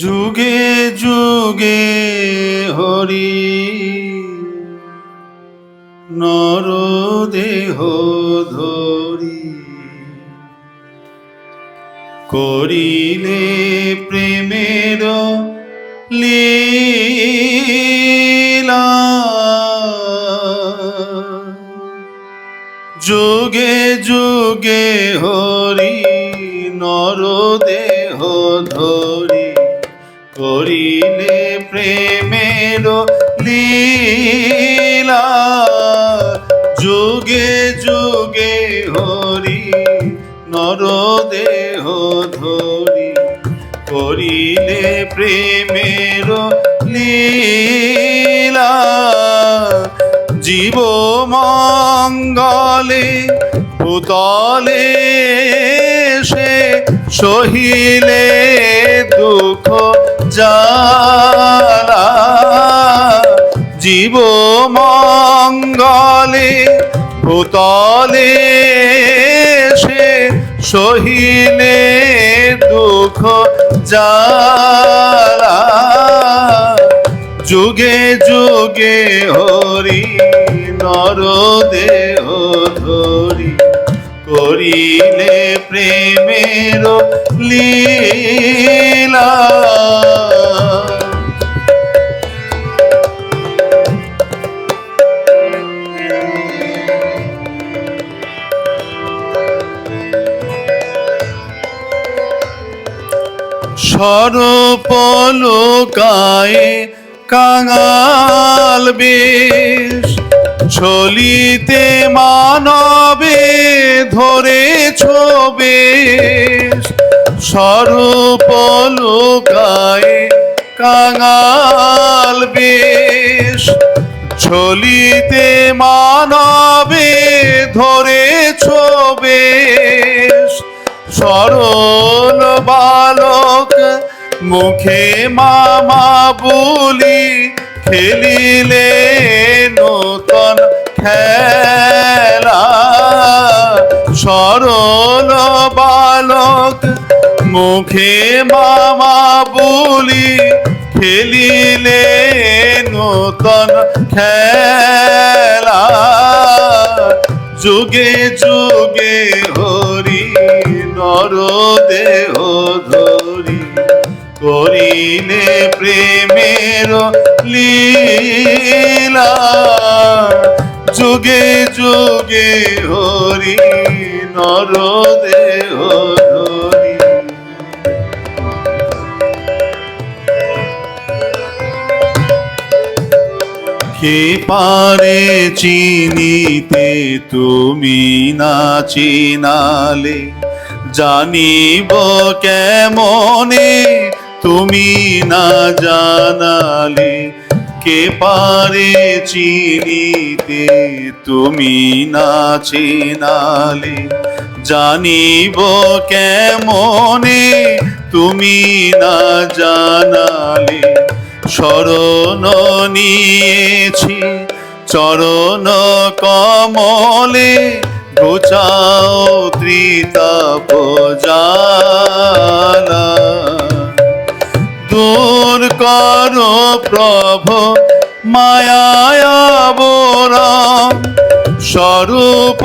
যুগে যুগে হরি নর দেহ ধরি করিলে প্রেমের লীলা। যুগে যুগে হরি নর দেহ ধরি করিলে প্রেমের লীলা, যুগে যুগে হরি নর দেহ ধরি। করিলে প্রেমের লীলা জীব মঙ্গলে ভূতলে সে সহিলে দুঃখ। জালা জীব মঙ্গলে ভূতলে সে সহিলে দুঃখ জালা যুগে যুগে হরি নর দেহ ধরি, করিলে প্রেমের লীলা। সরপলকায়ে কাঙাল বেশ। চলিতে মানবে ধরেছ বেশ। সরপলকায়ে কাঙাল বেশ। চলিতে মানবে ধরে বেশ সরল বালক মুখে মামা বলি খেলিলে নূতন খেলা। সরল বালক মুখে মামা বলি খেলিলে নূতন খেলা। যুগে যুগে হরি নর দেহ ধরি, করিলে প্রেমের লীলা। যুগে যুগে হরি নর দেহ ধরি। কে পারে চিনিতে তুমি না চিনালে জানিব কেমনে? তুমি না জানালে কে পারে চিনিতে? তুমি না চিনালে। জানিব কেমনে? তুমি না জানালে। শরণ নিয়েছি, চরণ কমলে গোচাও ত্রিতাপ জালা দূর কর প্রভ মায়াবরণ স্বরূপ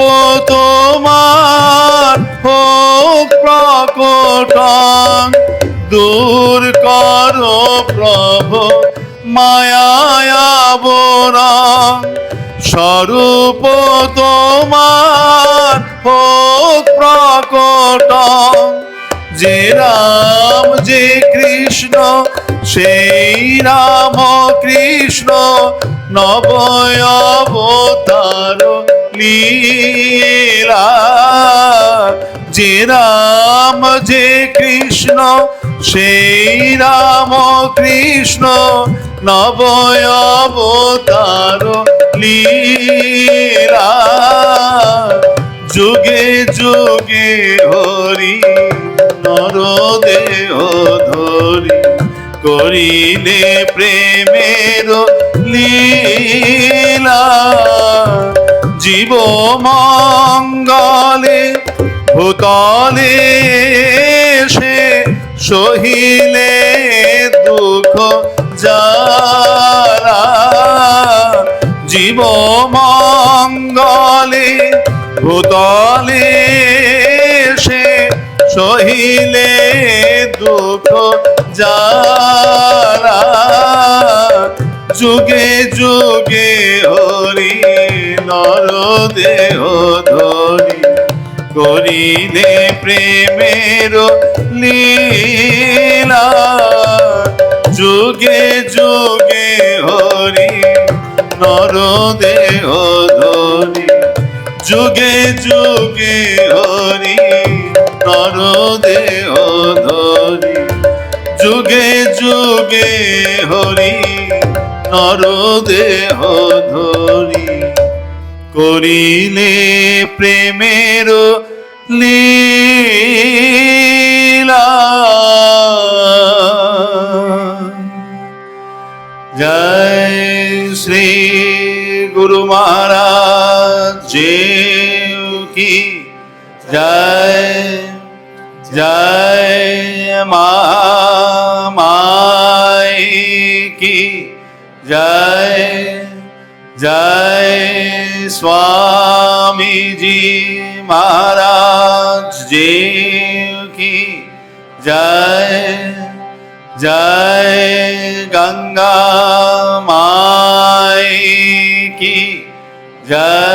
তোমার হোক প্রকটন। দূর কর প্রভ মায়াবরণ স্বরূপ তোমার হোক প্রকটন যে রাম, যে কৃষ্ণ, সেই রাম কৃষ্ণ নবয় অবতার লীলা। যে রাম, যে কৃষ্ণ, সেই রাম কৃষ্ণ নবয় অবতার লীলা যুগে যুগে হরি নর দেহ ধরি, করিলে প্রেমের লীলা জীব মঙ্গলে ভূতলে সে সহিলে যারা জীব মঙ্গলে ভূতলে সে সহিলে দুঃখ যারা যুগে যুগে হরি নর দেহ ধরি করিলে প্রেমের লীলা যুগে যুগে হরি নর দেহ ধরি যুগে যুগে হরি নর দেহ ধরি যুগে যুগে হরি নর দেহ ধরি করিলে প্রেমের লীলা गुरु महाराज जीव की जय जय माई की जय जय स्वामी जी महाराज जीव की जय जय गंगा माँ Yeah.